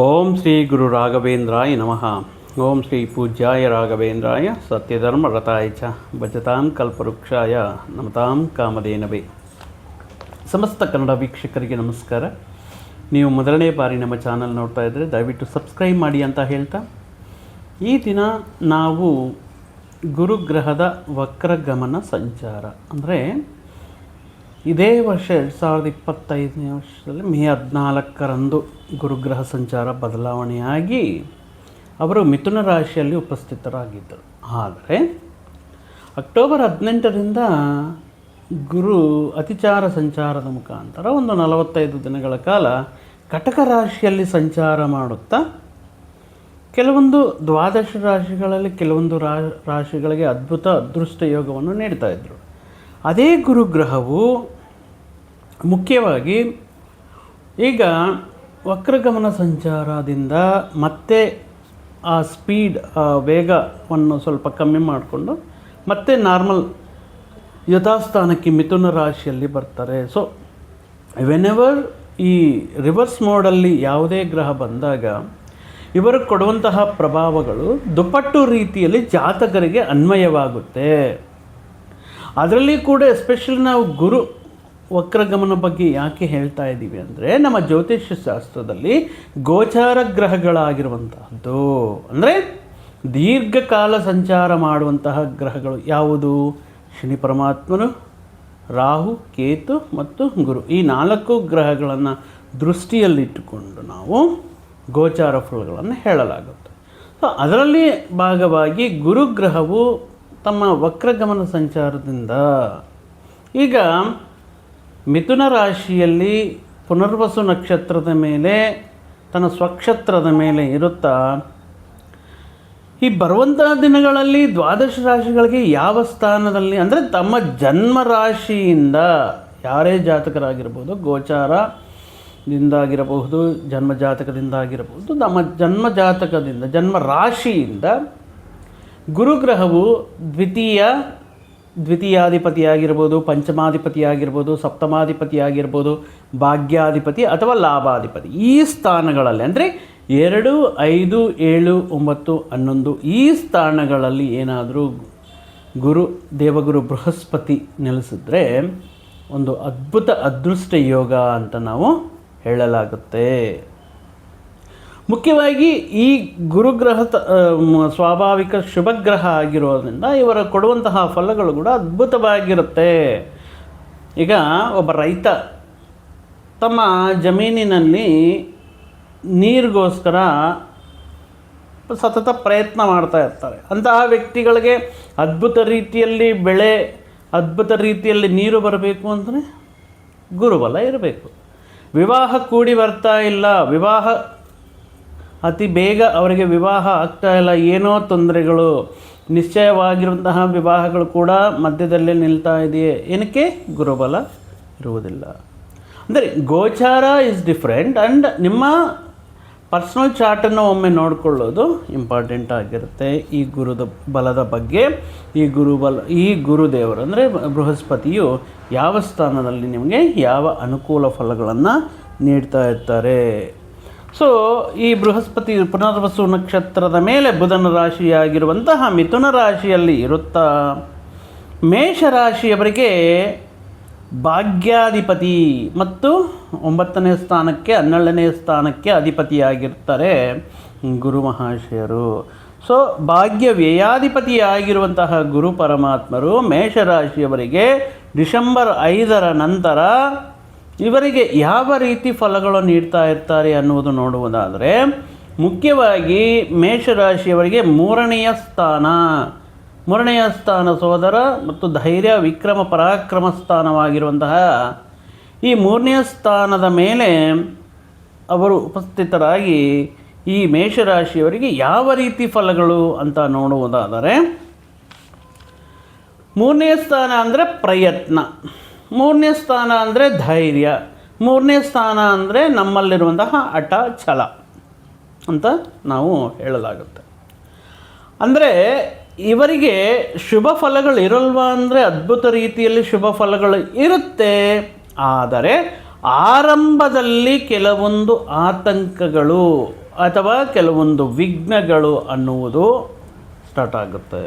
ಓಂ ಶ್ರೀ ಗುರು ರಾಘವೇಂದ್ರಾಯ ನಮಃ. ಓಂ ಶ್ರೀ ಪೂಜ್ಯಾಯ ರಾಘವೇಂದ್ರಾಯ ಸತ್ಯಧರ್ಮ ರಥಾಯ ಚ ಭಜತಾಂ ಕಲ್ಪವೃಕ್ಷಾಯ ನಮತಾಂ ಕಾಮಧೇನವೇ. ಸಮಸ್ತ ಕನ್ನಡ ವೀಕ್ಷಕರಿಗೆ ನಮಸ್ಕಾರ. ನೀವು ಮೊದಲನೇ ಬಾರಿ ನಮ್ಮ ಚಾನಲ್ ನೋಡ್ತಾ ಇದ್ದರೆ ದಯವಿಟ್ಟು ಸಬ್ಸ್ಕ್ರೈಬ್ ಮಾಡಿ ಅಂತ ಹೇಳ್ತಾ. ಈ ದಿನ ನಾವು ಗುರುಗ್ರಹದ ವಕ್ರಗಮನ ಸಂಚಾರ. ಅಂದರೆ ಇದೇ ವರ್ಷ ಎರಡು ಸಾವಿರದ ಇಪ್ಪತ್ತೈದನೇ ವರ್ಷದಲ್ಲಿ ಮೇ ಹದಿನಾಲ್ಕರಂದು ಗುರುಗ್ರಹ ಸಂಚಾರ ಬದಲಾವಣೆಯಾಗಿ ಅವರು ಮಿಥುನ ರಾಶಿಯಲ್ಲಿ ಉಪಸ್ಥಿತರಾಗಿದ್ದರು. ಆದರೆ ಅಕ್ಟೋಬರ್ ಹದಿನೆಂಟರಿಂದ ಗುರು ಅತಿಚಾರ ಸಂಚಾರದ ಮುಖಾಂತರ ಒಂದು ನಲವತ್ತೈದು ದಿನಗಳ ಕಾಲ ಕಟಕ ರಾಶಿಯಲ್ಲಿ ಸಂಚಾರ ಮಾಡುತ್ತಾ ಕೆಲವೊಂದು ದ್ವಾದಶ ರಾಶಿಗಳಲ್ಲಿ ಕೆಲವೊಂದು ರಾಶಿಗಳಿಗೆ ಅದ್ಭುತ ಅದೃಷ್ಟ ಯೋಗವನ್ನು ನೀಡ್ತಾ ಇದ್ದರು ಅದೇ ಗುರುಗ್ರಹವು ಮುಖ್ಯವಾಗಿ ಈಗ ವಕ್ರಗಮನ ಸಂಚಾರದಿಂದ ಮತ್ತೆ ಆ ಸ್ಪೀಡ್, ಆ ವೇಗವನ್ನು ಸ್ವಲ್ಪ ಕಮ್ಮಿ ಮಾಡಿಕೊಂಡು ಮತ್ತೆ ನಾರ್ಮಲ್ ಯಥಾಸ್ಥಾನಕ್ಕೆ ಮಿಥುನ ರಾಶಿಯಲ್ಲಿ ಬರ್ತಾರೆ. ಸೊ ವೆನೆವರ್ ಈ ರಿವರ್ಸ್ ಮೋಡಲ್ಲಿ ಯಾವುದೇ ಗ್ರಹ ಬಂದಾಗ ಇವರು ಕೊಡುವಂತಹ ಪ್ರಭಾವಗಳು ದುಪ್ಪಟ್ಟು ರೀತಿಯಲ್ಲಿ ಜಾತಕರಿಗೆ ಅನ್ವಯವಾಗುತ್ತೆ. ಅದರಲ್ಲಿ ಕೂಡ ಎಸ್ಪೆಷಲಿ ನಾವು ಗುರು ವಕ್ರಗಮನ ಬಗ್ಗೆ ಯಾಕೆ ಹೇಳ್ತಾ ಇದ್ದೀವಿ ಅಂದರೆ ನಮ್ಮ ಜ್ಯೋತಿಷ್ಯ ಶಾಸ್ತ್ರದಲ್ಲಿ ಗೋಚಾರ ಗ್ರಹಗಳಾಗಿರುವಂತಹದ್ದು. ಅಂದರೆ ದೀರ್ಘಕಾಲ ಸಂಚಾರ ಮಾಡುವಂತಹ ಗ್ರಹಗಳು ಯಾವುದು? ಶನಿ ಪರಮಾತ್ಮನು, ರಾಹು, ಕೇತು ಮತ್ತು ಗುರು. ಈ ನಾಲ್ಕು ಗ್ರಹಗಳನ್ನು ದೃಷ್ಟಿಯಲ್ಲಿಟ್ಟುಕೊಂಡು ನಾವು ಗೋಚಾರ ಫಲಗಳನ್ನು ಹೇಳಲಾಗುತ್ತೆ. ಸೊ ಅದರಲ್ಲಿ ಭಾಗವಾಗಿ ಗುರುಗ್ರಹವು ತಮ್ಮ ವಕ್ರಗಮನ ಸಂಚಾರದಿಂದ. ಈಗ ಮಿಥುನ ರಾಶಿಯಲ್ಲಿ ಪುನರ್ವಸು ನಕ್ಷತ್ರದ ಮೇಲೆ, ತನ್ನ ಸ್ವಕ್ಷತ್ರದ ಮೇಲೆ ಇರುತ್ತಾ, ಈ ಬರುವಂತಹ ದಿನಗಳಲ್ಲಿ ದ್ವಾದಶ ರಾಶಿಗಳಿಗೆ ಯಾವ ಸ್ಥಾನದಲ್ಲಿ, ಅಂದರೆ ತಮ್ಮ ಜನ್ಮ ರಾಶಿಯಿಂದ, ಯಾರೇ ಜಾತಕರಾಗಿರ್ಬೋದು ಗೋಚಾರದಿಂದಾಗಿರಬಹುದು ಜನ್ಮ ಜಾತಕದಿಂದಾಗಿರಬಹುದು ನಮ್ಮ ಜನ್ಮ ಜಾತಕದಿಂದ, ಜನ್ಮ ರಾಶಿಯಿಂದ ಗುರುಗ್ರಹವು ದ್ವಿತೀಯ, ದ್ವಿತೀಯಾಧಿಪತಿಯಾಗಿರ್ಬೋದು, ಪಂಚಮಾಧಿಪತಿಯಾಗಿರ್ಬೋದು, ಸಪ್ತಮಾಧಿಪತಿಯಾಗಿರ್ಬೋದು, ಭಾಗ್ಯಾಧಿಪತಿ ಅಥವಾ ಲಾಭಾಧಿಪತಿ. ಈ ಸ್ಥಾನಗಳಲ್ಲಿ ಅಂದರೆ ಎರಡು, ಐದು, ಏಳು, ಒಂಬತ್ತು, ಹನ್ನೊಂದು, ಈ ಸ್ಥಾನಗಳಲ್ಲಿ ಏನಾದರೂ ಗುರು, ದೇವಗುರು ಬೃಹಸ್ಪತಿ ನೆಲೆಸಿದ್ರೆ ಒಂದು ಅದ್ಭುತ ಅದೃಷ್ಟ ಯೋಗ ಅಂತ ನಾವು ಹೇಳಲಾಗುತ್ತೆ. ಮುಖ್ಯವಾಗಿ ಈ ಗುರುಗ್ರಹ ಸ್ವಾಭಾವಿಕ ಶುಭಗ್ರಹ ಆಗಿರೋದ್ರಿಂದ ಇವರ ಕೊಡುವಂತಹ ಫಲಗಳು ಕೂಡ ಅದ್ಭುತವಾಗಿರುತ್ತೆ. ಈಗ ಒಬ್ಬ ರೈತ ತಮ್ಮ ಜಮೀನಿನಲ್ಲಿ ನೀರಿಗೋಸ್ಕರ ಸತತ ಪ್ರಯತ್ನ ಮಾಡ್ತಾ ಇರ್ತಾರೆ. ಅಂತಹ ವ್ಯಕ್ತಿಗಳಿಗೆ ಅದ್ಭುತ ರೀತಿಯಲ್ಲಿ ಬೆಳೆ, ಅದ್ಭುತ ರೀತಿಯಲ್ಲಿ ನೀರು ಬರಬೇಕು ಅಂದರೆ ಗುರುಬಲ ಇರಬೇಕು. ವಿವಾಹ ಕೂಡಿ ಬರ್ತಾ ಇಲ್ಲ. ವಿವಾಹ ಅತಿ ಬೇಗ ಅವರಿಗೆ ವಿವಾಹ ಆಗ್ತಾ ಇಲ್ಲ, ಏನೋ ತೊಂದರೆಗಳು. ನಿಶ್ಚಯವಾಗಿರುವಂತಹ ವಿವಾಹಗಳು ಕೂಡ ಮಧ್ಯದಲ್ಲೇ ನಿಲ್ತಾ ಇದೆಯೇ? ಏನಕ್ಕೆ? ಗುರುಬಲ ಇರುವುದಿಲ್ಲ. ಅಂದರೆ ಗೋಚಾರ ಇಸ್ ಡಿಫ್ರೆಂಟ್ ಆ್ಯಂಡ್ ನಿಮ್ಮ ಪರ್ಸ್ನಲ್ ಚಾರ್ಟನ್ನು ಒಮ್ಮೆ ನೋಡಿಕೊಳ್ಳೋದು ಇಂಪಾರ್ಟೆಂಟ್ ಆಗಿರುತ್ತೆ. ಈ ಗುರುದ ಬಲದ ಬಗ್ಗೆ, ಈ ಗುರುಬಲ ಈ ಗುರುದೇವರು ಅಂದರೆ ಬೃಹಸ್ಪತಿಯು ಯಾವ ಸ್ಥಾನದಲ್ಲಿ ನಿಮಗೆ ಯಾವ ಅನುಕೂಲ ಫಲಗಳನ್ನು ನೀಡ್ತಾ ಇರ್ತಾರೆ? ಸೊ ಈ ಬೃಹಸ್ಪತಿ ಪುನರ್ವಸು ನಕ್ಷತ್ರದ ಮೇಲೆ ಬುಧನ ರಾಶಿಯಾಗಿರುವಂತಹ ಮಿಥುನ ರಾಶಿಯಲ್ಲಿ ಇರುತ್ತಾ ಮೇಷರಾಶಿಯವರಿಗೆ ಭಾಗ್ಯಾಧಿಪತಿ ಮತ್ತು ಒಂಬತ್ತನೇ ಸ್ಥಾನಕ್ಕೆ, ಹನ್ನೆರಡನೇ ಸ್ಥಾನಕ್ಕೆ ಅಧಿಪತಿಯಾಗಿರ್ತಾರೆ ಗುರು ಮಹಾಶಯರು. ಸೊ ಭಾಗ್ಯ ವ್ಯಯಾಧಿಪತಿಯಾಗಿರುವಂತಹ ಗುರು ಪರಮಾತ್ಮರು ಮೇಷರಾಶಿಯವರಿಗೆ ಡಿಸೆಂಬರ್ ಐದರ ನಂತರ ಇವರಿಗೆ ಯಾವ ರೀತಿ ಫಲಗಳು ನೀಡ್ತಾ ಇರ್ತಾರೆ ಅನ್ನುವುದು ನೋಡುವುದಾದರೆ, ಮುಖ್ಯವಾಗಿ ಮೇಷರಾಶಿಯವರಿಗೆ ಮೂರನೆಯ ಸ್ಥಾನ. ಮೂರನೆಯ ಸ್ಥಾನ ಸೋದರ ಮತ್ತು ಧೈರ್ಯ, ವಿಕ್ರಮ, ಪರಾಕ್ರಮ ಸ್ಥಾನವಾಗಿರುವಂತಹ ಈ ಮೂರನೆಯ ಸ್ಥಾನದ ಮೇಲೆ ಅವರು ಉಪಸ್ಥಿತರಾಗಿ ಈ ಮೇಷರಾಶಿಯವರಿಗೆ ಯಾವ ರೀತಿ ಫಲಗಳು ಅಂತ ನೋಡುವುದಾದರೆ ಮೂರನೇ ಸ್ಥಾನ ಅಂದರೆ ಪ್ರಯತ್ನ. ಮೂರನೇ ಸ್ಥಾನ ಅಂದರೆ ಧೈರ್ಯ. ಮೂರನೇ ಸ್ಥಾನ ಅಂದರೆ ನಮ್ಮಲ್ಲಿರುವಂತಹ ಹಠ ಛಲ ಅಂತ ನಾವು ಹೇಳಲಾಗುತ್ತೆ. ಅಂದರೆ ಇವರಿಗೆ ಶುಭ ಫಲಗಳು ಇರಲ್ವಾ ಅಂದರೆ ಅದ್ಭುತ ರೀತಿಯಲ್ಲಿ ಶುಭ ಫಲಗಳು ಇರುತ್ತೆ. ಆದರೆ ಆರಂಭದಲ್ಲಿ ಕೆಲವೊಂದು ಆತಂಕಗಳು ಅಥವಾ ಕೆಲವೊಂದು ವಿಘ್ನಗಳು ಅನ್ನುವುದು ಸ್ಟಾರ್ಟ್ ಆಗುತ್ತೆ.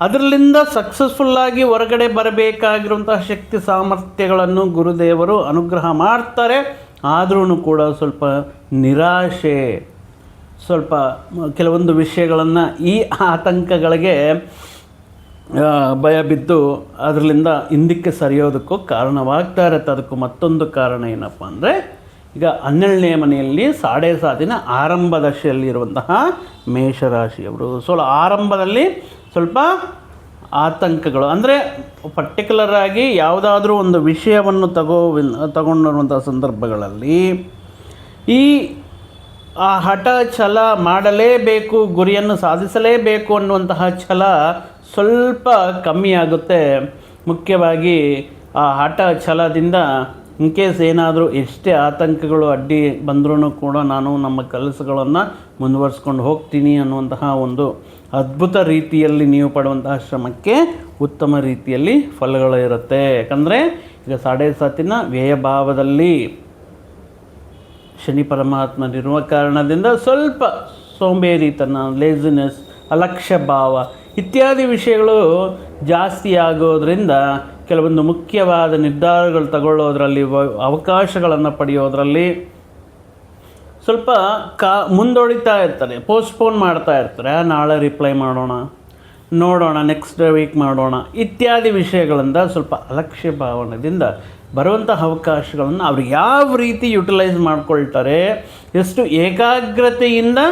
ಅದರಲ್ಲಿಂದ ಸಕ್ಸಸ್ಫುಲ್ಲಾಗಿ ಹೊರಗಡೆ ಬರಬೇಕಾಗಿರುವಂತಹ ಶಕ್ತಿ ಸಾಮರ್ಥ್ಯಗಳನ್ನು ಗುರುದೇವರು ಅನುಗ್ರಹ ಮಾಡ್ತಾರೆ. ಆದ್ರೂ ಕೂಡ ಸ್ವಲ್ಪ ನಿರಾಶೆ, ಸ್ವಲ್ಪ ಕೆಲವೊಂದು ವಿಷಯಗಳನ್ನು ಈ ಆತಂಕಗಳಿಗೆ ಭಯ ಬಿದ್ದು ಅದರಲ್ಲಿಂದ ಹಿಂದಕ್ಕೆ ಸರಿಯೋದಕ್ಕೂ ಕಾರಣವಾಗ್ತಾ ಇರುತ್ತೆ. ಅದಕ್ಕೂ ಮತ್ತೊಂದು ಕಾರಣ ಏನಪ್ಪ ಅಂದರೆ, ಈಗ ಹನ್ನೆರಡನೇ ಮನೆಯಲ್ಲಿ ಸಾಡೆ ಸಾತಿನ ಆರಂಭ ದಶೆಯಲ್ಲಿರುವಂತಹ ಮೇಷರಾಶಿಯವರು. ಸೊ, ಆರಂಭದಲ್ಲಿ ಸ್ವಲ್ಪ ಆತಂಕಗಳು. ಅಂದರೆ ಪರ್ಟಿಕ್ಯುಲರ್ ಆಗಿ ಯಾವುದಾದ್ರೂ ಒಂದು ವಿಷಯವನ್ನು ತಗೋ, ತಗೊಂಡಿರುವಂಥ ಸಂದರ್ಭಗಳಲ್ಲಿ ಈ, ಆ ಹಠ ಛಲ ಮಾಡಲೇಬೇಕು, ಗುರಿಯನ್ನು ಸಾಧಿಸಲೇಬೇಕು ಅನ್ನುವಂತಹ ಛಲ ಸ್ವಲ್ಪ ಕಮ್ಮಿ ಆಗುತ್ತೆ. ಮುಖ್ಯವಾಗಿ ಆ ಹಠ ಛಲದಿಂದ ಇನ್ ಕೇಸ್ ಏನಾದರೂ ಎಷ್ಟೇ ಆತಂಕಗಳು ಅಡ್ಡಿ ಬಂದರೂ ಕೂಡ ನಾನು ನಮ್ಮ ಕೆಲಸಗಳನ್ನು ಮುಂದುವರಿಸ್ಕೊಂಡು ಹೋಗ್ತೀನಿ ಅನ್ನುವಂತಹ ಒಂದು ಅದ್ಭುತ ರೀತಿಯಲ್ಲಿ ನೀವು ಪಡುವಂತಹ ಶ್ರಮಕ್ಕೆ ಉತ್ತಮ ರೀತಿಯಲ್ಲಿ ಫಲಗಳು ಇರುತ್ತೆ. ಯಾಕಂದರೆ ಈಗ ಸಾಡೆ ಸಾತಿನ ವ್ಯಯಭಾವದಲ್ಲಿ ಶನಿ ಪರಮಾತ್ಮನಿರುವ ಕಾರಣದಿಂದ ಸ್ವಲ್ಪ ಸೋಂಬೇರಿತನ ಲೇಸಿನೆಸ್ ಅಲಕ್ಷ್ಯ ಭಾವ ಇತ್ಯಾದಿ ವಿಷಯಗಳು ಜಾಸ್ತಿ ಆಗೋದರಿಂದ ಕೆಲವೊಂದು ಮುಖ್ಯವಾದ ನಿರ್ಧಾರಗಳು ತಗೊಳ್ಳೋದರಲ್ಲಿ, ಅವಕಾಶಗಳನ್ನು ಪಡೆಯೋದ್ರಲ್ಲಿ ಸ್ವಲ್ಪ ಕಾ ಮುಂದೊಳಿತಾ ಇರ್ತಾರೆ ಪೋಸ್ಟ್ಪೋನ್ ಮಾಡ್ತಾ ಇರ್ತಾರೆ. ನಾಳೆ ರಿಪ್ಲೈ ಮಾಡೋಣ, ನೋಡೋಣ ನೆಕ್ಸ್ಟ್ ವೀಕ್ ಮಾಡೋಣ, ಇತ್ಯಾದಿ ವಿಷಯಗಳಿಂದ ಸ್ವಲ್ಪ ಅಲಕ್ಷ್ಯ ಭಾವನೆಯಿಂದ ಬರುವಂಥ ಅವಕಾಶಗಳನ್ನು ಅವರು ಯಾವ ರೀತಿ ಯುಟಿಲೈಸ್ ಮಾಡ್ಕೊಳ್ತಾರೆ, ಎಷ್ಟು ಏಕಾಗ್ರತೆಯಿಂದ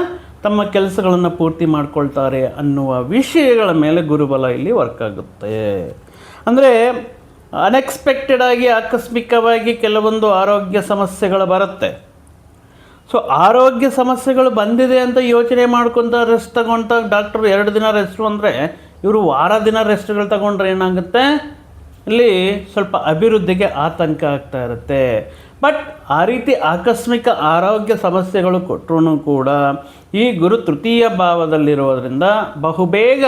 ತಮ್ಮ ಕೆಲಸಗಳನ್ನು ಪೂರ್ತಿ ಮಾಡ್ಕೊಳ್ತಾರೆ ಅನ್ನುವ ವಿಷಯಗಳ ಮೇಲೆ ಗುರುಬಲ ಇಲ್ಲಿ ವರ್ಕ್ ಆಗುತ್ತೆ. ಅಂದರೆ ಅನ್ಎಕ್ಸ್ಪೆಕ್ಟೆಡ್ ಆಗಿ, ಆಕಸ್ಮಿಕವಾಗಿ ಕೆಲವೊಂದು ಆರೋಗ್ಯ ಸಮಸ್ಯೆಗಳು ಬರುತ್ತೆ. ಸೊ ಆರೋಗ್ಯ ಸಮಸ್ಯೆಗಳು ಬಂದಿದೆ ಅಂತ ಯೋಚನೆ ಮಾಡ್ಕೊತ ರೆಸ್ಟ್ ತಗೊಂತ ಡಾಕ್ಟ್ರು ಎರಡು ದಿನ ರೆಸ್ಟ್ ಅಂದರೆ ಇವರು ವಾರ ದಿನ ರೆಸ್ಟ್ಗಳು ತಗೊಂಡ್ರೆ ಏನಾಗುತ್ತೆ? ಇಲ್ಲಿ ಸ್ವಲ್ಪ ಅಭಿವೃದ್ಧಿಗೆ ಆತಂಕ ಆಗ್ತಾ ಇರುತ್ತೆ. ಬಟ್ ಆ ರೀತಿ ಆಕಸ್ಮಿಕ ಆರೋಗ್ಯ ಸಮಸ್ಯೆಗಳು ಕೊಟ್ಟರು ಕೂಡ ಈ ಗುರು ತೃತೀಯ ಭಾವದಲ್ಲಿರೋದ್ರಿಂದ ಬಹುಬೇಗ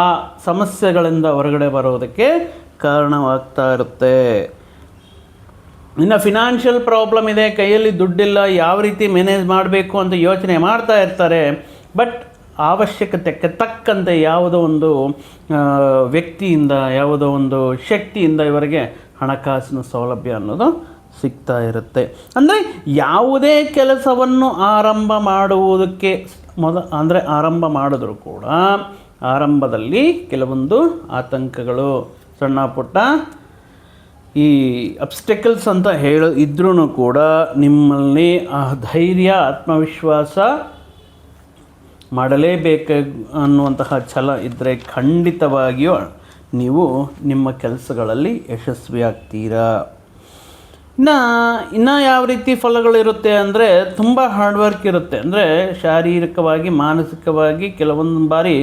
ಆ ಸಮಸ್ಯೆಗಳಿಂದ ಹೊರಗಡೆ ಬರೋದಕ್ಕೆ ಕಾರಣವಾಗ್ತಾ ಇರುತ್ತೆ. ಇನ್ನು ಫಿನಾನ್ಷಿಯಲ್ ಪ್ರಾಬ್ಲಮ್ ಇದೆ, ಕೈಯಲ್ಲಿ ದುಡ್ಡಿಲ್ಲ, ಯಾವ ರೀತಿ ಮ್ಯಾನೇಜ್ ಮಾಡಬೇಕು ಅಂತ ಯೋಚನೆ ಮಾಡ್ತಾ ಇರ್ತಾರೆ. ಬಟ್ ಅವಶ್ಯಕತೆಗೆ ತಕ್ಕಂತೆ ಯಾವುದೋ ಒಂದು ವ್ಯಕ್ತಿಯಿಂದ, ಯಾವುದೋ ಒಂದು ಶಕ್ತಿಯಿಂದ ಇವರಿಗೆ ಹಣಕಾಸಿನ ಸೌಲಭ್ಯ ಅನ್ನೋದು ಸಿಗ್ತಾ ಇರುತ್ತೆ. ಅಂದರೆ ಯಾವುದೇ ಕೆಲಸವನ್ನು ಆರಂಭ ಮಾಡುವುದಕ್ಕೆ ಮೊದ, ಅಂದರೆ ಆರಂಭ ಮಾಡಿದ್ರು ಕೂಡ ಆರಂಭದಲ್ಲಿ ಕೆಲವೊಂದು ಆತಂಕಗಳು, ಸಣ್ಣ ಪುಟ್ಟ ಈ ಅಬ್ಸ್ಟೆಕಲ್ಸ್ ಅಂತ ಹೇಳ ಇದ್ರೂ ಕೂಡ ನಿಮ್ಮಲ್ಲಿ ಆ ಧೈರ್ಯ, ಆತ್ಮವಿಶ್ವಾಸ ಮಾಡಲೇಬೇಕು ಅನ್ನುವಂತಹ ಛಲ ಇದ್ದರೆ ಖಂಡಿತವಾಗಿಯೂ ನೀವು ನಿಮ್ಮ ಕೆಲಸಗಳಲ್ಲಿ ಯಶಸ್ವಿಯಾಗ್ತೀರಾ. ಇನ್ನು ಇನ್ನು ಯಾವ ರೀತಿ ಫಲಗಳಿರುತ್ತೆ ಅಂದರೆ ತುಂಬ ಹಾರ್ಡ್ ವರ್ಕ್ ಇರುತ್ತೆ. ಅಂದರೆ ಶಾರೀರಿಕವಾಗಿ, ಮಾನಸಿಕವಾಗಿ ಕೆಲವೊಂದು ಬಾರಿ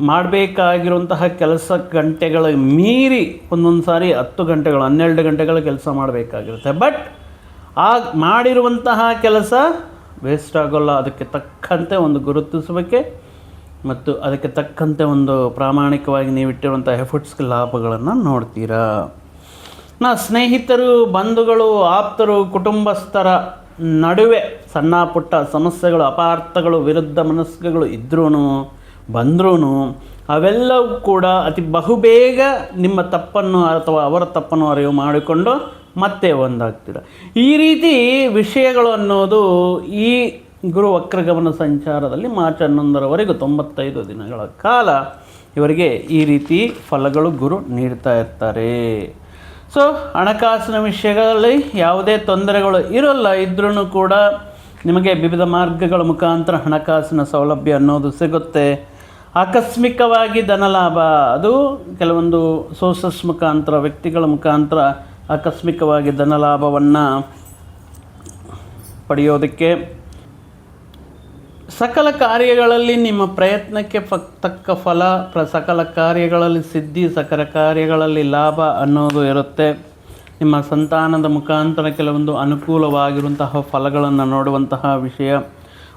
ಮಾಡಬೇಕಾಗಿರುವಂತಹ ಕೆಲಸ ಗಂಟೆಗಳ ಮೀರಿ ಒಂದೊಂದು ಸಾರಿ ಹತ್ತು ಗಂಟೆಗಳು, ಹನ್ನೆರಡು ಗಂಟೆಗಳ ಕೆಲಸ ಮಾಡಬೇಕಾಗಿರುತ್ತೆ. ಬಟ್ ಆ ಮಾಡಿರುವಂತಹ ಕೆಲಸ ವೇಸ್ಟ್ ಆಗೋಲ್ಲ. ಅದಕ್ಕೆ ತಕ್ಕಂತೆ ಒಂದು ಗುರುತಿಸಬೇಕೆ ಮತ್ತು ಅದಕ್ಕೆ ತಕ್ಕಂತೆ ಒಂದು ಪ್ರಾಮಾಣಿಕವಾಗಿ ನೀವು ಇಟ್ಟಿರುವಂಥ ಎಫರ್ಟ್ಸ್ಗೆ ಲಾಭಗಳನ್ನು ನೋಡ್ತೀರಾ. ನಾ ಸ್ನೇಹಿತರು, ಬಂಧುಗಳು, ಆಪ್ತರು, ಕುಟುಂಬಸ್ಥರ ನಡುವೆ ಸಣ್ಣ ಪುಟ್ಟ ಸಮಸ್ಯೆಗಳು, ಅಪಾರ್ಥಗಳು, ವಿರುದ್ಧ ಮನಸ್ಸುಗಳು ಇದ್ರೂ ಬಂದ್ರೂ ಅವೆಲ್ಲವೂ ಕೂಡ ಅತಿ ಬಹುಬೇಗ ನಿಮ್ಮ ತಪ್ಪನ್ನು ಅಥವಾ ಅವರ ತಪ್ಪನ್ನು ಅರಿವು ಮಾಡಿಕೊಂಡು ಮತ್ತೆ ಒಂದಾಗ್ತೀರ ಈ ರೀತಿ ವಿಷಯಗಳು ಅನ್ನೋದು ಈ ಗುರು ವಕ್ರಗಮನ ಸಂಚಾರದಲ್ಲಿ ಮಾರ್ಚ್ ಹನ್ನೊಂದರವರೆಗೂ ತೊಂಬತ್ತೈದು ದಿನಗಳ ಕಾಲ ಇವರಿಗೆ ಈ ರೀತಿ ಫಲಗಳು ಗುರು ನೀಡ್ತಾ ಇರ್ತಾರೆ. ಸೊ ಹಣಕಾಸಿನ ವಿಷಯಗಳಲ್ಲಿ ಯಾವುದೇ ತೊಂದರೆಗಳು ಇರೋಲ್ಲ ಇದ್ರೂ ಕೂಡ ನಿಮಗೆ ವಿವಿಧ ಮಾರ್ಗಗಳ ಮುಖಾಂತರ ಹಣಕಾಸಿನ ಸೌಲಭ್ಯ ಅನ್ನೋದು ಸಿಗುತ್ತೆ. ಆಕಸ್ಮಿಕವಾಗಿ ಧನಲಾಭ. ಅದು ಕೆಲವೊಂದು ಸೋರ್ಸಸ್ ಮುಖಾಂತರ, ವ್ಯಕ್ತಿಗಳ ಮುಖಾಂತರ ಆಕಸ್ಮಿಕವಾಗಿ ಧನಲಾಭವನ್ನು ಪಡೆಯೋದಕ್ಕೆ ಸಕಲ ಕಾರ್ಯಗಳಲ್ಲಿ ನಿಮ್ಮ ಪ್ರಯತ್ನಕ್ಕೆ ಫ ತಕ್ಕ ಫಲ, ಪ್ರ, ಸಕಲ ಕಾರ್ಯಗಳಲ್ಲಿ ಸಿದ್ಧಿ, ಸಕಲ ಕಾರ್ಯಗಳಲ್ಲಿ ಲಾಭ ಅನ್ನೋದು ಇರುತ್ತೆ. ನಿಮ್ಮ ಸಂತಾನದ ಮುಖಾಂತರ ಕೆಲವೊಂದು ಅನುಕೂಲವಾಗಿರುವಂತಹ ಫಲಗಳನ್ನು ನೋಡುವಂತಹ ವಿಷಯ.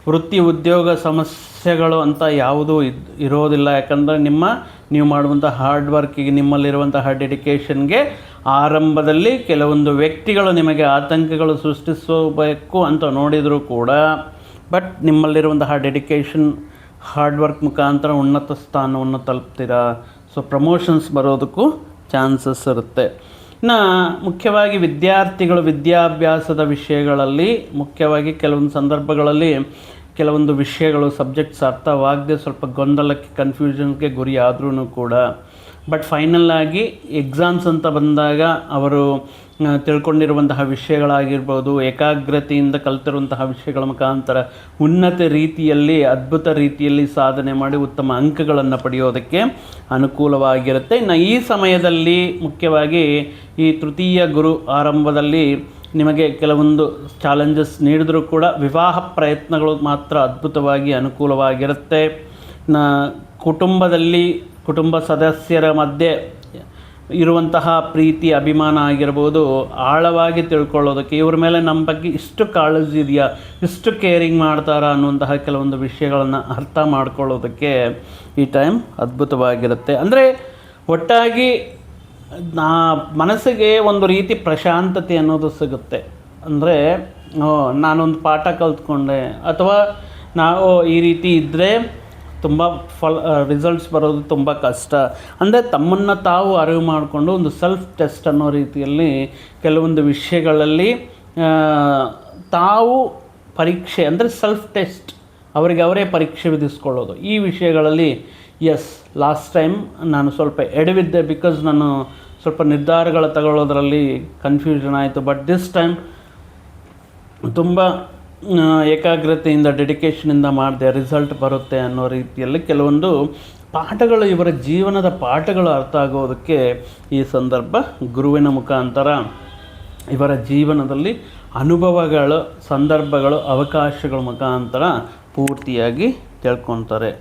ವೃತ್ತಿ ಉದ್ಯೋಗ ಸಮಸ್ಯೆಗಳು ಅಂತ ಯಾವುದೂ ಇದ್, ಇರೋದಿಲ್ಲ. ಯಾಕಂದರೆ ನಿಮ್ಮ, ನೀವು ಮಾಡುವಂಥ ಹಾರ್ಡ್ ವರ್ಕಿಗೆ ನಿಮ್ಮಲ್ಲಿರುವಂತಹ ಡೆಡಿಕೇಷನ್ಗೆ ಆರಂಭದಲ್ಲಿ ಕೆಲವೊಂದು ವ್ಯಕ್ತಿಗಳು ನಿಮಗೆ ಆತಂಕಗಳು ಸೃಷ್ಟಿಸಬೇಕು ಅಂತ ನೋಡಿದರೂ ಕೂಡ ಬಟ್ ನಿಮ್ಮಲ್ಲಿರುವಂತಹ ಡೆಡಿಕೇಷನ್ ಹಾರ್ಡ್ ವರ್ಕ್ ಮುಖಾಂತರ ಉನ್ನತ ಸ್ಥಾನವನ್ನು ತಲುಪ್ತೀರಾ? ಸೊ ಪ್ರಮೋಷನ್ಸ್ ಬರೋದಕ್ಕೂ ಚಾನ್ಸಸ್ ಇರುತ್ತೆ. ಇನ್ನು ಮುಖ್ಯವಾಗಿ ವಿದ್ಯಾರ್ಥಿಗಳು ವಿದ್ಯಾಭ್ಯಾಸದ ವಿಷಯಗಳಲ್ಲಿ, ಮುಖ್ಯವಾಗಿ ಕೆಲವೊಂದು ಸಂದರ್ಭಗಳಲ್ಲಿ ಕೆಲವೊಂದು ವಿಷಯಗಳು ಸಬ್ಜೆಕ್ಟ್ಸ್ ಅರ್ಥವಾಗದೆ ಸ್ವಲ್ಪ ಗೊಂದಲಕ್ಕೆ ಕನ್ಫ್ಯೂಷನ್ಗೆ ಗುರಿ ಆದ್ರೂ ಕೂಡ. ಬಟ್ ಫೈನಲ್ ಆಗಿ ಎಕ್ಸಾಮ್ಸ್ ಅಂತ ಬಂದಾಗ ಅವರು ತಿಳ್ಕೊಂಡಿರುವಂತಹ ವಿಷಯಗಳಾಗಿರ್ಬೋದು, ಏಕಾಗ್ರತೆಯಿಂದ ಕಲಿತಿರುವಂತಹ ವಿಷಯಗಳ ಮುಖಾಂತರ ಉನ್ನತ ರೀತಿಯಲ್ಲಿ, ಅದ್ಭುತ ರೀತಿಯಲ್ಲಿ ಸಾಧನೆ ಮಾಡಿ ಉತ್ತಮ ಅಂಕಗಳನ್ನು ಪಡೆಯೋದಕ್ಕೆ ಅನುಕೂಲವಾಗಿರುತ್ತೆ. ಇನ್ನು ಈ ಸಮಯದಲ್ಲಿ ಮುಖ್ಯವಾಗಿ ಈ ತೃತೀಯ ಗುರು ಆರಂಭದಲ್ಲಿ ನಿಮಗೆ ಕೆಲವೊಂದು ಚಾಲೆಂಜಸ್ ನೀಡಿದರೂ ಕೂಡ ವಿವಾಹ ಪ್ರಯತ್ನಗಳು ಮಾತ್ರ ಅದ್ಭುತವಾಗಿ ಅನುಕೂಲವಾಗಿರುತ್ತೆ. ನ ಕುಟುಂಬದಲ್ಲಿ ಕುಟುಂಬ ಸದಸ್ಯರ ಮಧ್ಯೆ ಇರುವಂತಹ ಪ್ರೀತಿ, ಅಭಿಮಾನ ಆಗಿರ್ಬೋದು, ಆಳವಾಗಿ ತಿಳ್ಕೊಳ್ಳೋದಕ್ಕೆ ಇವ್ರ ಮೇಲೆ ನಮ್ಮ ಬಗ್ಗೆ ಇಷ್ಟು ಕಾಳಜಿ ಇದೆಯಾ, ಇಷ್ಟು ಕೇರಿಂಗ್ ಮಾಡ್ತಾರಾ ಅನ್ನುವಂತಹ ಕೆಲವೊಂದು ವಿಷಯಗಳನ್ನು ಅರ್ಥ ಮಾಡ್ಕೊಳ್ಳೋದಕ್ಕೆ ಈ ಟೈಮ್ ಅದ್ಭುತವಾಗಿರುತ್ತೆ. ಅಂದರೆ ಒಟ್ಟಾಗಿ ನಾ ಮನಸ್ಸಿಗೆ ಒಂದು ರೀತಿ ಪ್ರಶಾಂತತೆ ಅನ್ನೋದು ಸಿಗುತ್ತೆ. ಅಂದರೆ ನಾನೊಂದು ಪಾಠ ಕಲ್ತ್ಕೊಂಡೆ, ಅಥವಾ ನಾವು ಈ ರೀತಿ ಇದ್ದರೆ ತುಂಬ ಫಲ ರಿಸಲ್ಟ್ಸ್ ಬರೋದು ತುಂಬ ಕಷ್ಟ. ಅಂದರೆ ತಮ್ಮನ್ನು ತಾವು ಅರಿವು ಮಾಡಿಕೊಂಡು ಒಂದು ಸೆಲ್ಫ್ ಟೆಸ್ಟ್ ಅನ್ನೋ ರೀತಿಯಲ್ಲಿ ಕೆಲವೊಂದು ವಿಷಯಗಳಲ್ಲಿ ತಾವು ಪರೀಕ್ಷೆ, ಅಂದರೆ ಸೆಲ್ಫ್ ಟೆಸ್ಟ್ ಅವರಿಗೆ ಅವರೇ ಪರೀಕ್ಷೆ ವಿಧಿಸ್ಕೊಳ್ಳೋದು. ಈ ವಿಷಯಗಳಲ್ಲಿ ಎಸ್ ಲಾಸ್ಟ್ ಟೈಮ್ ನಾನು ಸ್ವಲ್ಪ ಎಡವಿದ್ದೆ ಬಿಕಾಸ್ ನಾನು ಸ್ವಲ್ಪ ನಿರ್ಧಾರಗಳು ತಗೊಳ್ಳೋದ್ರಲ್ಲಿ ಕನ್ಫ್ಯೂಷನ್ ಆಯಿತು. ಬಟ್ ದಿಸ್ ಟೈಮ್ ತುಂಬ ಏಕಾಗ್ರತೆಯಿಂದ ಡೆಡಿಕೇಶನಿಂದ ಮಾಡಿದೆ ರಿಸಲ್ಟ್ ಬರುತ್ತೆ ಅನ್ನೋ ರೀತಿಯಲ್ಲಿ ಕೆಲವೊಂದು ಪಾಠಗಳು, ಇವರ ಜೀವನದ ಪಾಠಗಳು ಅರ್ಥ ಆಗೋದಕ್ಕೆ ಈ ಸಂದರ್ಭ ಗುರುವಿನ ಮುಖಾಂತರ ಇವರ ಜೀವನದಲ್ಲಿ ಅನುಭವಗಳು, ಸಂದರ್ಭಗಳು, ಅವಕಾಶಗಳ ಮುಖಾಂತರ ಪೂರ್ತಿಯಾಗಿ ತಿಳ್ಕೊತಾರೆ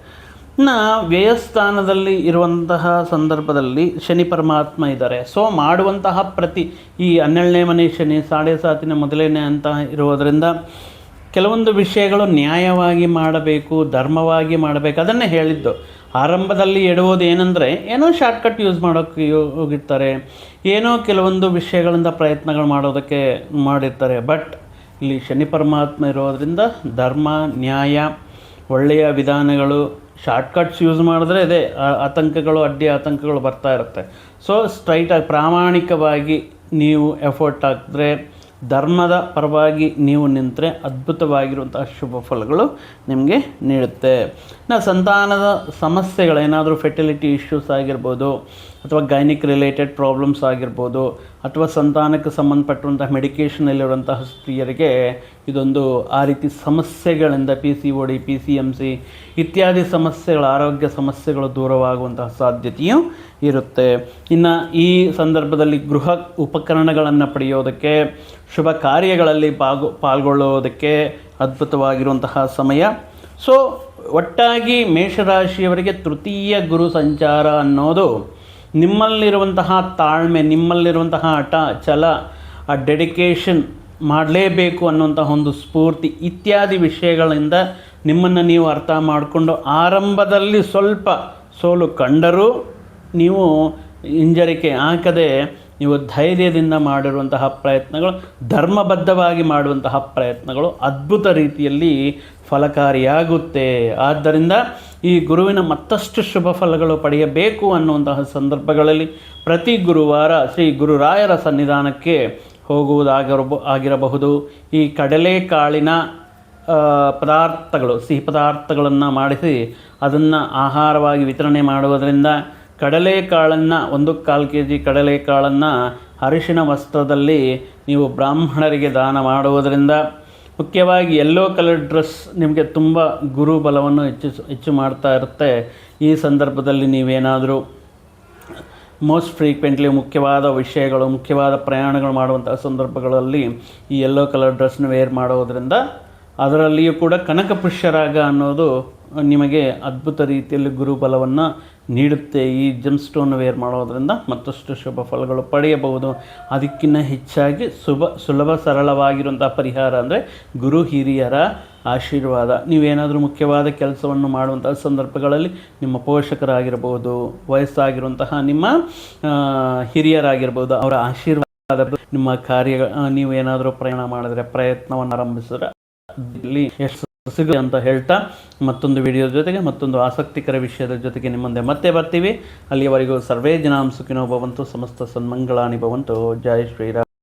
ಇನ್ನು ವ್ಯಯಸ್ಥಾನದಲ್ಲಿ ಇರುವಂತಹ ಸಂದರ್ಭದಲ್ಲಿ ಶನಿ ಪರಮಾತ್ಮ ಇದ್ದಾರೆ. ಸೊ ಮಾಡುವಂತಹ ಪ್ರತಿ ಈ ಹನ್ನೆರಡನೇ ಮನೆ ಶನಿ ಸಾಡೆ ಸಾತಿನ ಮೊದಲನೇ ಅಂತ ಇರೋದರಿಂದ ಕೆಲವೊಂದು ವಿಷಯಗಳು ನ್ಯಾಯವಾಗಿ ಮಾಡಬೇಕು, ಧರ್ಮವಾಗಿ ಮಾಡಬೇಕು, ಅದನ್ನೇ ಹೇಳಿದ್ದು. ಆರಂಭದಲ್ಲಿ ಎಡುವುದು ಏನಂದರೆ, ಏನೋ ಶಾರ್ಟ್ಕಟ್ ಯೂಸ್ ಮಾಡೋಕ್ಕೆ ಹೋಗಿರ್ತಾರೆ. ಏನೋ ಕೆಲವೊಂದು ವಿಷಯಗಳಿಂದ ಪ್ರಯತ್ನಗಳು ಮಾಡೋದಕ್ಕೆ ಮಾಡಿರ್ತಾರೆ. ಬಟ್ ಇಲ್ಲಿ ಶನಿ ಪರಮಾತ್ಮ ಇರೋದರಿಂದ ಧರ್ಮ, ನ್ಯಾಯ, ಒಳ್ಳೆಯ ವಿಧಾನಗಳು ಶಾರ್ಟ್ಕಟ್ಸ್ ಯೂಸ್ ಮಾಡಿದ್ರೆ ಇದೇ ಆತಂಕಗಳು, ಅಡ್ಡಿ ಆತಂಕಗಳು ಬರ್ತಾ ಇರುತ್ತೆ. ಸೊ ಸ್ಟ್ರೈಟಾಗಿ ಪ್ರಾಮಾಣಿಕವಾಗಿ ನೀವು ಎಫರ್ಟ್ ಹಾಕಿದ್ರೆ ಧರ್ಮದ ಪರವಾಗಿ ನೀವು ನಿಂತರೆ ಅದ್ಭುತವಾಗಿರುವಂತಹ ಶುಭ ಫಲಗಳು ನಿಮಗೆ ನೀಡುತ್ತೆ. ನಾ ಸಂತಾನದ ಸಮಸ್ಯೆಗಳೇನಾದರೂ ಫೆರ್ಟಿಲಿಟಿ ಇಶ್ಯೂಸ್ ಆಗಿರ್ಬೋದು, ಅಥವಾ ಗೈನಿಕ್ ರಿಲೇಟೆಡ್ ಪ್ರಾಬ್ಲಮ್ಸ್ ಆಗಿರ್ಬೋದು, ಅಥವಾ ಸಂತಾನಕ್ಕೆ ಸಂಬಂಧಪಟ್ಟಂತಹ ಮೆಡಿಕೇಷನಲ್ಲಿರುವಂತಹ ಸ್ತ್ರೀಯರಿಗೆ ಇದೊಂದು ಆ ರೀತಿ ಸಮಸ್ಯೆಗಳಿಂದ P C O D P C M C ಇತ್ಯಾದಿ ಸಮಸ್ಯೆಗಳ, ಆರೋಗ್ಯ ಸಮಸ್ಯೆಗಳು ದೂರವಾಗುವಂತಹ ಸಾಧ್ಯತೆಯೂ ಇರುತ್ತೆ. ಇನ್ನು ಈ ಸಂದರ್ಭದಲ್ಲಿ ಗೃಹ ಉಪಕರಣಗಳನ್ನು ಪಡೆಯೋದಕ್ಕೆ, ಶುಭ ಕಾರ್ಯಗಳಲ್ಲಿ ಪಾಗು ಪಾಲ್ಗೊಳ್ಳೋದಕ್ಕೆ ಅದ್ಭುತವಾಗಿರುವಂತಹ ಸಮಯ. ಸೊ ಒಟ್ಟಾಗಿ ಮೇಷರಾಶಿಯವರಿಗೆ ತೃತೀಯ ಗುರು ಸಂಚಾರ ಅನ್ನೋದು ನಿಮ್ಮಲ್ಲಿರುವಂತಹ ತಾಳ್ಮೆ, ನಿಮ್ಮಲ್ಲಿರುವಂತಹ ಅಟ ಛಲ, ಆ ಡೆಡಿಕೇಶನ್ ಮಾಡಲೇಬೇಕು ಅನ್ನುವಂತಹ ಒಂದು ಸ್ಫೂರ್ತಿ ಇತ್ಯಾದಿ ವಿಷಯಗಳಿಂದ ನಿಮ್ಮನ್ನು ನೀವು ಅರ್ಥ ಮಾಡಿಕೊಂಡು ಆರಂಭದಲ್ಲಿ ಸ್ವಲ್ಪ ಸೋಲು ಕಂಡರೂ ನೀವು ಹಿಂಜರಿಕೆ ಹಾಕದೆ ನೀವು ಧೈರ್ಯದಿಂದ ಮಾಡಿರುವಂತಹ ಪ್ರಯತ್ನಗಳು, ಧರ್ಮಬದ್ಧವಾಗಿ ಮಾಡುವಂತಹ ಪ್ರಯತ್ನಗಳು ಅದ್ಭುತ ರೀತಿಯಲ್ಲಿ ಫಲಕಾರಿಯಾಗುತ್ತೆ. ಆದ್ದರಿಂದ ಈ ಗುರುವಿನ ಮತ್ತಷ್ಟು ಶುಭ ಫಲಗಳು ಪಡೆಯಬೇಕು ಅನ್ನುವಂತಹ ಸಂದರ್ಭಗಳಲ್ಲಿ ಪ್ರತಿ ಗುರುವಾರ ಶ್ರೀ ಗುರುರಾಯರ ಸನ್ನಿಧಾನಕ್ಕೆ ಹೋಗುವುದಾಗಿರಬ, ಆಗಿರಬಹುದು. ಈ ಕಡಲೆಕಾಳಿನ ಪದಾರ್ಥಗಳು, ಸಿಹಿ ಪದಾರ್ಥಗಳನ್ನು ಮಾಡಿಸಿ ಅದನ್ನು ಆಹಾರವಾಗಿ ವಿತರಣೆ ಮಾಡುವುದರಿಂದ ಕಡಲೆಕಾಳನ್ನು, ಒಂದು ಕಾಲು ಕೆ ಜಿ ಕಡಲೆಕಾಳನ್ನು ಅರಿಶಿನ ವಸ್ತ್ರದಲ್ಲಿ ನೀವು ಬ್ರಾಹ್ಮಣರಿಗೆ ದಾನ ಮಾಡುವುದರಿಂದ ಮುಖ್ಯವಾಗಿ ಯೆಲ್ಲೋ ಕಲರ್ ಡ್ರೆಸ್ ನಿಮಗೆ ತುಂಬ ಗುರು ಬಲವನ್ನು ಹೆಚ್ಚು ಹೆಚ್ಚು ಮಾಡ್ತಾ ಇರುತ್ತೆ. ಈ ಸಂದರ್ಭದಲ್ಲಿ ನೀವೇನಾದರೂ ಮೋಸ್ಟ್ ಫ್ರೀಕ್ವೆಂಟ್ಲಿ ಮುಖ್ಯವಾದ ವಿಷಯಗಳು, ಮುಖ್ಯವಾದ ಪ್ರಯಾಣಗಳು ಮಾಡುವಂತಹ ಸಂದರ್ಭಗಳಲ್ಲಿ ಈ ಯೆಲ್ಲೋ ಕಲರ್ ಡ್ರೆಸ್ನ ವೇರ್ ಮಾಡೋದರಿಂದ ಅದರಲ್ಲಿಯೂ ಕೂಡ ಕನಕ ಪುಷ್ಯರಾಗ ಅನ್ನೋದು ನಿಮಗೆ ಅದ್ಭುತ ರೀತಿಯಲ್ಲಿ ಗುರುಬಲವನ್ನು ನೀಡುತ್ತೆ ಈ ಜಮ್ ಸ್ಟೋನ್ ವೇರ್ ಮಾಡೋದರಿಂದ ಮತ್ತಷ್ಟು ಶುಭ ಫಲಗಳು ಪಡೆಯಬಹುದು. ಅದಕ್ಕಿಂತ ಹೆಚ್ಚಾಗಿ ಸುಭ ಸುಲಭ ಸರಳವಾಗಿರುವಂಥ ಪರಿಹಾರ ಅಂದರೆ ಗುರು ಹಿರಿಯರ ಆಶೀರ್ವಾದ. ನೀವೇನಾದರೂ ಮುಖ್ಯವಾದ ಕೆಲಸವನ್ನು ಮಾಡುವಂಥ ಸಂದರ್ಭಗಳಲ್ಲಿ ನಿಮ್ಮ ಪೋಷಕರಾಗಿರ್ಬೋದು ವಯಸ್ಸಾಗಿರುವಂತಹ ನಿಮ್ಮ ಹಿರಿಯರಾಗಿರ್ಬೋದು ಅವರ ಆಶೀರ್ವಾದ. ನಿಮ್ಮ ಕಾರ್ಯ ನೀವು ಏನಾದರೂ ಪ್ರಯಾಣ ಮಾಡಿದರೆ ಪ್ರಯತ್ನವನ್ನು ಆರಂಭಿಸಿದ್ರೆ ಇಲ್ಲಿ ಸಿಗುತ್ತೆ ಅಂತ ಹೇಳ್ತಾ ಮತ್ತೊಂದು ವಿಡಿಯೋ ಜೊತೆಗೆ ಮತ್ತೊಂದು ಆಸಕ್ತಿಕರ ವಿಷಯದ ಜೊತೆಗೆ ನಿಮ್ಮ ಮುಂದೆ ಮತ್ತೆ ಬರ್ತೀವಿ. ಅಲ್ಲಿಯವರೆಗೂ ಸರ್ವೇ ಜನಾಂ ಸುಖಿನೋ ಭವಂತು, ಸಮಸ್ತ ಸನ್ಮಂಗಳಾನಿ ಭವಂತು. ಜಯ ಶ್ರೀರಾಮ್.